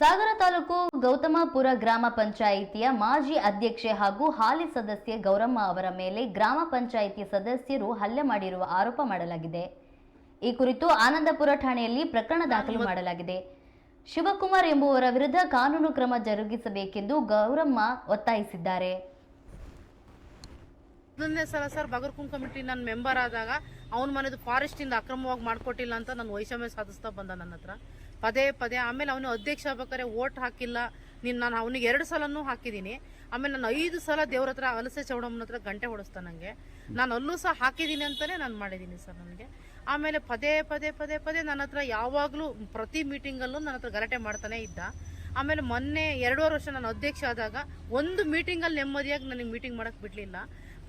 ಸಾಗರ ತಾಲೂಕು ಗೌತಮಪುರ ಗ್ರಾಮ ಪಂಚಾಯಿತಿಯ ಮಾಜಿ ಅಧ್ಯಕ್ಷೆ ಹಾಗೂ ಹಾಲಿ ಸದಸ್ಯೆ ಗೌರಮ್ಮ ಅವರ ಮೇಲೆ ಗ್ರಾಮ ಪಂಚಾಯಿತಿ ಸದಸ್ಯರು ಹಲ್ಲೆ ಮಾಡಿರುವ ಆರೋಪ ಮಾಡಲಾಗಿದೆ. ಈ ಕುರಿತು ಆನಂದಪುರ ಠಾಣೆಯಲ್ಲಿ ಪ್ರಕರಣ ದಾಖಲು ಮಾಡಲಾಗಿದೆ. ಶಿವಕುಮಾರ್ ಎಂಬುವರ ವಿರುದ್ಧ ಕಾನೂನು ಕ್ರಮ ಜರುಗಿಸಬೇಕೆಂದು ಗೌರಮ್ಮ ಒತ್ತಾಯಿಸಿದ್ದಾರೆ. ಹನ್ನೊಂದನೇ ಸಲ ಸರ್ ಬಗರ್ಕುಂ ಕಮಿಟಿ ನನ್ನ ಮೆಂಬರ್ ಆದಾಗ ಅವನ ಮನೆದು ಫಾರೆಸ್ಟ್ ಇಂದ ಅಕ್ರಮವಾಗಿ ಮಾಡ್ಕೊಟ್ಟಿಲ್ಲ ಅಂತ ನಾನು ವೈಷಮ್ಯ ಸಾಧಿಸ್ತಾ ಬಂದ ನನ್ನ ಹತ್ರ. ಪದೇ ಪದೇ ಆಮೇಲೆ ಅವನು ಅಧ್ಯಕ್ಷ ಆಗ್ಬೇಕಾದ್ರೆ ಓಟ್ ಹಾಕಿಲ್ಲ. ನೀನು ನಾನು ಅವನಿಗೆ ಎರಡು ಸಲನೂ ಹಾಕಿದ್ದೀನಿ ಆಮೇಲೆ ನಾನು ಐದು ಸಲ ದೇವ್ರ ಹತ್ರ ಅಲಸೆ ಚೌಡಮ್ಮನ ಹತ್ರ ಗಂಟೆ ಹೊಡಿಸ್ತಾ ನನಗೆ ನಾನು ಅಲ್ಲೂ ಸಹ ಹಾಕಿದ್ದೀನಿ ಅಂತಲೇ ನಾನು ಮಾಡಿದ್ದೀನಿ ಸರ್ ನನಗೆ. ಆಮೇಲೆ ಪದೇ ಪದೇ ಪದೇ ಪದೇ ನನ್ನ ಹತ್ರ ಯಾವಾಗಲೂ ಪ್ರತಿ ಮೀಟಿಂಗಲ್ಲೂ ನನ್ನ ಹತ್ರ ಗಲಾಟೆ ಮಾಡ್ತಾನೆ ಇದ್ದ. ಆಮೇಲೆ ಮೊನ್ನೆ ಎರಡೂವರೆ ವರ್ಷ ನಾನು ಅಧ್ಯಕ್ಷ ಆದಾಗ ಒಂದು ಮೀಟಿಂಗಲ್ಲಿ ನೆಮ್ಮದಿಯಾಗಿ ನನಗೆ ಮೀಟಿಂಗ್ ಮಾಡೋಕ್ಕೆ ಬಿಡಲಿಲ್ಲ.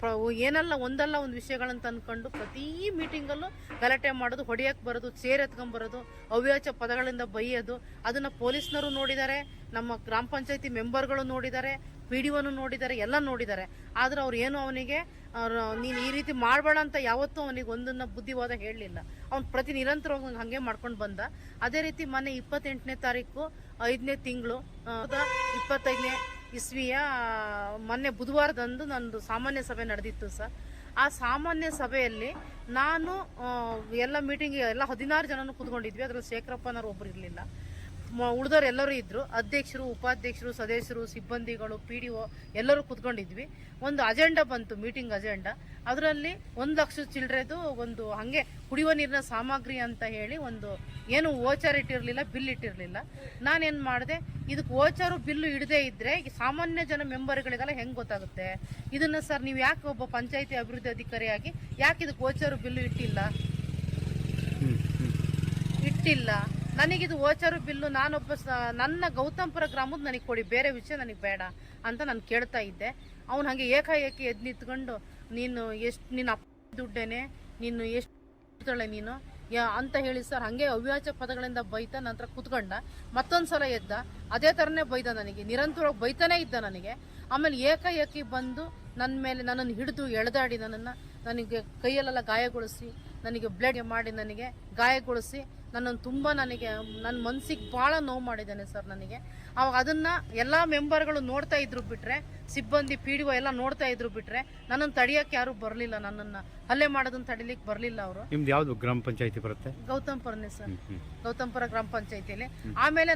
ಪ್ರ- ಏನಲ್ಲ ಒಂದಲ್ಲ ಒಂದು ವಿಷಯಗಳನ್ನ ತಂದ್ಕೊಂಡು ಪ್ರತಿ ಮೀಟಿಂಗಲ್ಲೂ ಗಲಾಟೆ ಮಾಡೋದು ಹೊಡೆಯಕ್ಕೆ ಬರೋದು, ಚೇರ್ ಎತ್ಕೊಂಬರೋದು ಅವ್ಯಾಚ ಪದಗಳಿಂದ ಬೈಯೋದು. ಅದನ್ನು ಪೊಲೀಸ್ನವರು ನೋಡಿದ್ದಾರೆ ನಮ್ಮ ಗ್ರಾಮ ಪಂಚಾಯತಿ ಮೆಂಬರ್ಗಳು ನೋಡಿದ್ದಾರೆ ಪಿ ಡಿ ಒನು ನೋಡಿದ್ದಾರೆ ಎಲ್ಲ ನೋಡಿದ್ದಾರೆ ಆದರೆ ಅವ್ರು ಏನು ಅವನಿಗೆ ನೀನು ಈ ರೀತಿ ಮಾಡಬೇಡ ಅಂತ ಯಾವತ್ತೂ ಅವನಿಗೆ ಒಂದನ್ನು ಬುದ್ಧಿವಾದ ಹೇಳಲಿಲ್ಲ. ಅವ್ನು ಪ್ರತಿ ನಿರಂತರವಾಗಿ ಹಾಗೆ ಹಂಗೆ ಮಾಡ್ಕೊಂಡು ಬಂದ. ಅದೇ ರೀತಿ ಮೊನ್ನೆ ಇಪ್ಪತ್ತೆಂಟನೇ ತಾರೀಕು, ಐದನೇ ತಿಂಗಳು ಇಪ್ಪತ್ತೈದನೇ ಇಸ್ವಿಯ ಮೊನ್ನೆ ಬುಧವಾರದಂದು ನಂದು ಸಾಮಾನ್ಯ ಸಭೆ ನಡೆದಿತ್ತು ಸರ್. ಆ ಸಾಮಾನ್ಯ ಸಭೆಯಲ್ಲಿ ನಾನು ಎಲ್ಲ ಮೀಟಿಂಗ್ ಎಲ್ಲ ಹದಿನಾರು ಜನನು ಕೂತ್ಕೊಂಡಿದ್ವಿ. ಅದರಲ್ಲಿ ಶೇಖರಪ್ಪನವ್ರು ಒಬ್ಬರು ಇರಲಿಲ್ಲ. ಉಳಿದವ್ರು ಎಲ್ಲರೂ ಇದ್ದರು ಅಧ್ಯಕ್ಷರು ಉಪಾಧ್ಯಕ್ಷರು ಸದಸ್ಯರು ಸಿಬ್ಬಂದಿಗಳು ಪಿ ಡಿ ಒ ಎಲ್ಲರೂ ಕೂತ್ಕೊಂಡಿದ್ವಿ. ಒಂದು ಅಜೆಂಡಾ ಬಂತು ಮೀಟಿಂಗ್ ಅಜೆಂಡಾ ಅದರಲ್ಲಿ ಒಂದು ಲಕ್ಷ ಚಿಲ್ಲರೆದು ಒಂದು ಹಂಗೆ ಕುಡಿಯುವ ನೀರಿನ ಸಾಮಗ್ರಿ ಅಂತ ಹೇಳಿ ಒಂದು ಏನು ಓಚಾರ್ ಇಟ್ಟಿರಲಿಲ್ಲ ಬಿಲ್ ಇಟ್ಟಿರಲಿಲ್ಲ. ನಾನೇನು ಮಾಡಿದೆ ಇದಕ್ಕೆ ಓಚಾರು ಬಿಲ್ಲು ಇಡದೇ ಇದ್ದರೆ ಸಾಮಾನ್ಯ ಜನ ಮೆಂಬರ್ಗಳಿಗೆಲ್ಲ ಹೆಂಗೆ ಗೊತ್ತಾಗುತ್ತೆ? ಇದನ್ನು ಸರ್ ನೀವು ಯಾಕೆ ಒಬ್ಬ ಪಂಚಾಯಿತಿ ಅಭಿವೃದ್ಧಿ ಅಧಿಕಾರಿಯಾಗಿ ಯಾಕೆ ಇದಕ್ಕೆ ಓಚಾರು ಬಿಲ್ಲು ಇಟ್ಟಿಲ್ಲ? ಇಟ್ಟಿಲ್ಲ. ನನಗಿದು ಓಚರು ಬಿಲ್ಲು, ನಾನೊಬ್ಬ ನನ್ನ ಗೌತಮ್ಪುರ ಗ್ರಾಮದ ನನಗೆ ಕೊಡಿ, ಬೇರೆ ವಿಷಯ ನನಗೆ ಬೇಡ ಅಂತ ನಾನು ಕೇಳ್ತಾ ಇದ್ದೆ. ಅವ್ನು ಹಾಗೆ ಏಕಾಏಕಿ ಎದ್ದು ನಿಂತ್ಕೊಂಡು, ನೀನು ಎಷ್ಟು ನಿನ್ನ ಅಪ್ಪ ದುಡ್ಡೇನೆ, ನೀನು ಎಷ್ಟು ನೀನು? ಅಂತ ಹೇಳಿ ಸರ್, ಹಾಗೆ ಅವ್ಯಾಚ ಪದಗಳಿಂದ ಬೈತ ನಂತರ ಕುತ್ಕೊಂಡ. ಮತ್ತೊಂದು ಸಲ ಎದ್ದ. ಅದೇ ಥರನೇ ಬೈದ ನನಗೆ. ನಿರಂತರವಾಗಿ ಬೈತಾನೇ ಇದ್ದ ನನಗೆ. ಆಮೇಲೆ ಏಕಾಏಕಿ ಬಂದು ನನ್ನ ಮೇಲೆ ನನ್ನನ್ನು ಹಿಡಿದು ಎಳೆದಾಡಿ ನನ್ನನ್ನು. ನನಗೆ ಕೈಯಲ್ಲೆಲ್ಲ ಗಾಯಗೊಳಿಸಿ, ನನಗೆ ಬ್ಲಡ್ ಮಾಡಿ ನನಗೆ ಗಾಯಗೊಳಿಸಿ ನನ್ನನ್ನು ತುಂಬ ನನಗೆ ನನ್ನ ಮನಸ್ಸಿಗೆ ಭಾಳ ನೋವು ಮಾಡಿದ್ದಾನೆ ಸರ್ ನನಗೆ. ಅವಾಗ ಅದನ್ನ ಎಲ್ಲ ಮೆಂಬರ್ಗಳು ನೋಡ್ತಾ ಇದ್ರು ಬಿಟ್ಟರೆ ಸಿಬ್ಬಂದಿ ಪಿ ಡಿ ಒ ಎಲ್ಲ ನೋಡ್ತಾ ಇದ್ರು ಬಿಟ್ಟರೆ ನನ್ನನ್ನು ತಡೆಯೋಕ್ಕೆ ಯಾರು ಬರಲಿಲ್ಲ ನನ್ನನ್ನು. ಹಲ್ಲೆ ಮಾಡೋದನ್ನು ತಡಿಲಿಕ್ಕೆ ಬರಲಿಲ್ಲ ಅವರು. ನಿಮ್ದು ಯಾವುದು ಗ್ರಾಮ ಪಂಚಾಯತಿ ಬರುತ್ತೆ? ಗೌತಮ್ಪುರನೇ ಸರ್. ಗೌತಮ್ಪುರ ಗ್ರಾಮ ಪಂಚಾಯತಿಯಲ್ಲಿ. ಆಮೇಲೆ